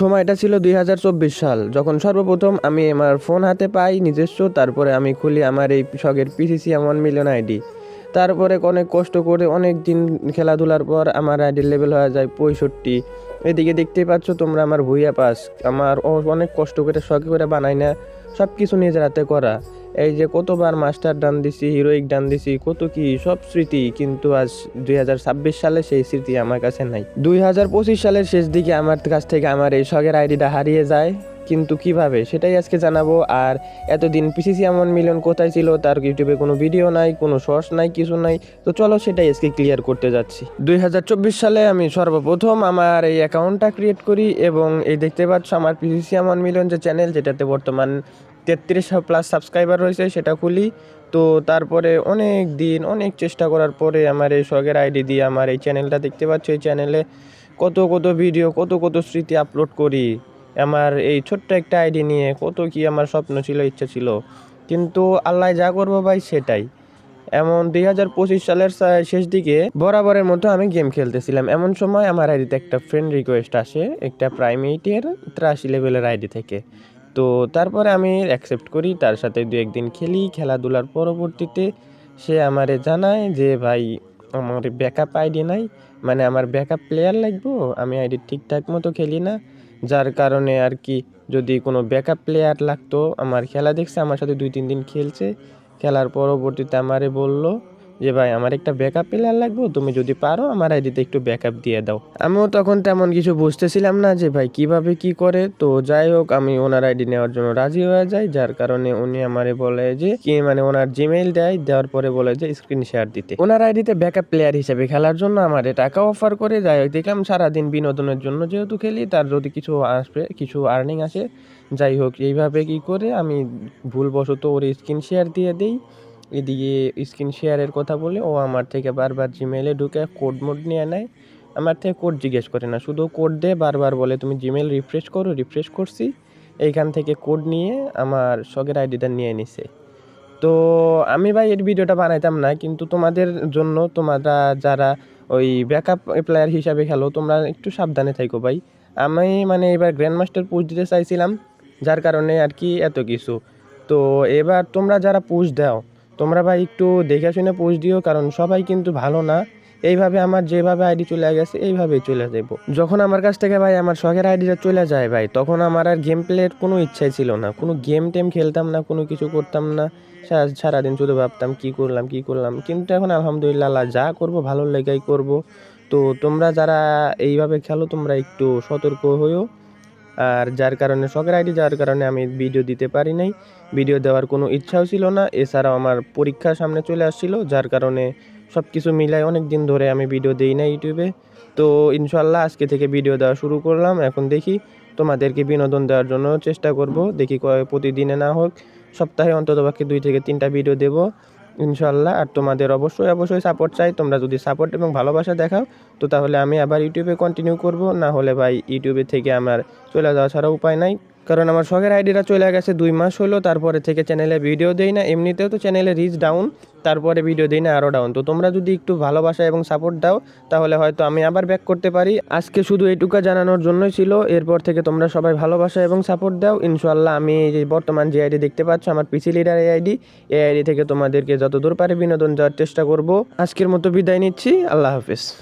সময়টা ছিল দুই হাজার চব্বিশ সাল। যখন সর্বপ্রথম আমি আমার ফোন হাতে পাই নিজস্ব, তারপরে আমি খুলি আমার এই শখের পিসিসি এমন মিলন আইডি তারপরে অনেক কষ্ট করে অনেক দিন খেলাধুলার পর আমার আইডির লেভেল হয়ে যায় পঁয়ষট্টি। এদিকে দেখতেই পাচ্ছ তোমরা আমার ভুইয়া পাস। আমার অনেক কষ্ট করে, শখ করে বানাই না সব কিছু নিজের হাতে করা। এই যে কতবার মাস্টার ডান দিছি, হিরোইক ডান দিছি, কত কি, সব স্মৃতি কিন্তু আজ দুই হাজার ছাব্বিশ সালে সেই স্মৃতি আমার কাছে নাই। দুই হাজার পঁচিশ সালের শেষ দিকে আমার কাছ থেকে আমার এই শখের আইডিটা হারিয়ে যায়। কিন্তু কীভাবে? সেটাই আজকে জানাব। আর এতদিন পিসিসি এমন মিলন কোথায় ছিল? তার ইউটিউবে কোনো ভিডিও নাই, কোনো শর্টস নাই, কিছু নাই। তো চলো সেটাই আজকে ক্লিয়ার করতে যাচ্ছি। দুই হাজার চব্বিশ সালে আমি সর্বপ্রথম আমার এই অ্যাকাউন্টটা ক্রিয়েট করি এবং এই দেখতে পাচ্ছ আমার পিসিসি এমন মিলন যে চ্যানেল যেটাতে বর্তমান তেত্রিশ প্লাস সাবস্ক্রাইবার রয়েছে, সেটা খুলি। তো তারপরে অনেক দিন, অনেক চেষ্টা করার পরে আমার এই শখের আইডি দিয়ে আমার এই চ্যানেলটা দেখতে পাচ্ছ। এই চ্যানেলে কত কত ভিডিও কত কত স্মৃতি আপলোড করি। আমার এই ছোট্ট একটা আইডি নিয়ে কত কি আমার স্বপ্ন ছিল, ইচ্ছা ছিল। কিন্তু আল্লাহ যা করব ভাই সেটাই। এমন দুই হাজার পঁচিশ সালের শেষ দিকে বরাবরের মতো আমি গেম খেলতেছিলাম। এমন সময় আমার আইডিতে একটা ফ্রেন্ড রিকোয়েস্ট আসে, একটা প্রাইমেটের ত্রাশি লেভেলের আইডি থেকে। তো তারপরে আমি অ্যাকসেপ্ট করি, তার সাথে দু একদিন খেলি, খেলাধুলার পরবর্তীতে সে আমারে জানায় যে, ভাই, আমার ব্যাকআপ আইডি নাই। মানে আমার ব্যাকআপ প্লেয়ার লাগবো, আমি আইডি ঠিকঠাক মতো খেলি না। যার কারণে আর কি যদি কোনো ব্যাকআপ প্লেয়ার লাগতো, আমার খেলা দেখছে, আমার সাথে দুই, তিন দিন খেলছে। খেলার পরবর্তীতে আমারে বলল যে ভাই, আমার একটা ব্যাকআপ প্লেয়ার লাগবে, তুমি যদি পারো আমার আইডিতে একটু ব্যাকআপ দিয়ে দাও। আমিও তখন তেমন কিছু বুঝতেছিলাম না যে ভাই, কীভাবে কি করে। তো যাই হোক, আমি ওনার আইডি নেওয়ার জন্য রাজি হয়ে যাই, যার কারণে উনি আমারে বলে যে, কি মানে ওনার জিমেইল দেয়, দেওয়ার পরে বলে যে স্ক্রিন শেয়ার দিতে। ওনার আইডিতে ব্যাকআপ প্লেয়ার হিসেবে খেলার জন্য আমারে টাকা অফার করে, যাই হোক, দেখলাম সারাদিন বিনোদনের জন্য যেহেতু খেলি, তার যদি কিছু আসবে, কিছু আর্নিং আসে, যাই হোক, এইভাবে কি করে আমি ভুলবশত ওর স্ক্রিন শেয়ার দিয়ে দেই। এদিকে স্ক্রিন শেয়ারের কথা বলে ও আমার থেকে বারবার জিমেলে ঢুকে কোড মোড নিয়ে নেয়। আমার থেকে কোড জিজ্ঞেস করে না, শুধু কোড দিয়ে বারবার বলে, তুমি জিমেল রিফ্রেশ করো রিফ্রেশ করছি। এইখান থেকে কোড নিয়ে আমার শখের আইডিটা নিয়ে নিছে। তো আমি ভাই এর ভিডিওটা বানাইতাম না, কিন্তু তোমাদের জন্য তোমরা যারা ওই ব্যাকআপ প্লেয়ার হিসাবে খেলো, তোমরা একটু সাবধানে থাকো ভাই। আমি মানে এবার গ্র্যান্ড মাস্টার পুশ দিতে চাইছিলাম, যার কারণে আর কি এত কিছু। তো এবার তোমরা যারা পুশ দাও তোমরা ভাই একটু দেখে শুনে পোস্ট দিও, কারণ সবাই কিন্তু ভালো না। এইভাবে আমার যেভাবে আইডি চলে গেছে, এইভাবেই চলে যাব যখন আমার কাছ থেকে ভাই আমার শখের আইডিটা চলে যায় ভাই, তখন আমার আর গেম প্লের কোনো ইচ্ছাই ছিল না। কোনো গেম টেম খেলতাম না, কোনো কিছু করতাম না। সারাদিন শুধু ভাবতাম, কি করলাম কি করলাম। কিন্তু এখন আলহামদুলিল্লাহ যা করব, ভালো লেগাই করব। তো তোমরা যারা এইভাবে খেলো, তোমরা একটু সতর্ক হইও। আর যার কারণে, শখের আইডি যাওয়ার কারণে আমি ভিডিও দিতে পারি নাই। ভিডিও দেওয়ার কোনো ইচ্ছাও ছিল না। এছাড়াও আমার পরীক্ষা সামনে চলে আসছিল, যার কারণে সব কিছু মিলাই অনেক দিন ধরে আমি ভিডিও দেই না ইউটিউবে। তো ইনশাল্লাহ আজকে থেকে ভিডিও দেওয়া শুরু করলাম। এখন দেখি তোমাদেরকে বিনোদন দেওয়ার জন্য চেষ্টা করব। দেখি প্রতিদিনে না হোক সপ্তাহে অন্তত অন্ততপক্ষে দুই থেকে তিনটা ভিডিও দেব। ইনশাল্লাহ আর তোমাদের অবশ্যই অবশ্যই সাপোর্ট চাই। তোমরা যদি সাপোর্ট এবং ভালোবাসা দেখাও, তো তাহলে আমি আবার ইউটিউবে কন্টিনিউ করব। না হলে ভাই ইউটিউবে থেকে আমার চলে যাওয়া ছাড়া উপায় নাই। কারণ আমার শখের আইডিটা চলে গেছে দুই মাস হলো, তারপরে থেকে চ্যানেলে ভিডিও দেই না, এমনিতেও তো চ্যানেলে রিচ ডাউন তারপরে ভিডিও দিই না আরও ডাউন তো তোমরা যদি একটু ভালোবাসা এবং সাপোর্ট দাও, তাহলে হয়তো আমি আবার ব্যাক করতে পারি। আজকে শুধু এইটুকু জানানোর জন্যই ছিল, এরপর থেকে তোমরা সবাই ভালোবাসা এবং সাপোর্ট দাও। ইনশাল্লাহ আমি এই যে বর্তমান যে আইডি দেখতে পাচ্ছ, আমার পিসি লিডার এই আইডি এই আইডি থেকে তোমাদেরকে যত দূর পারে বিনোদন দেওয়ার চেষ্টা করব। আজকের মতো বিদায় নিচ্ছি, আল্লাহ হাফিজ।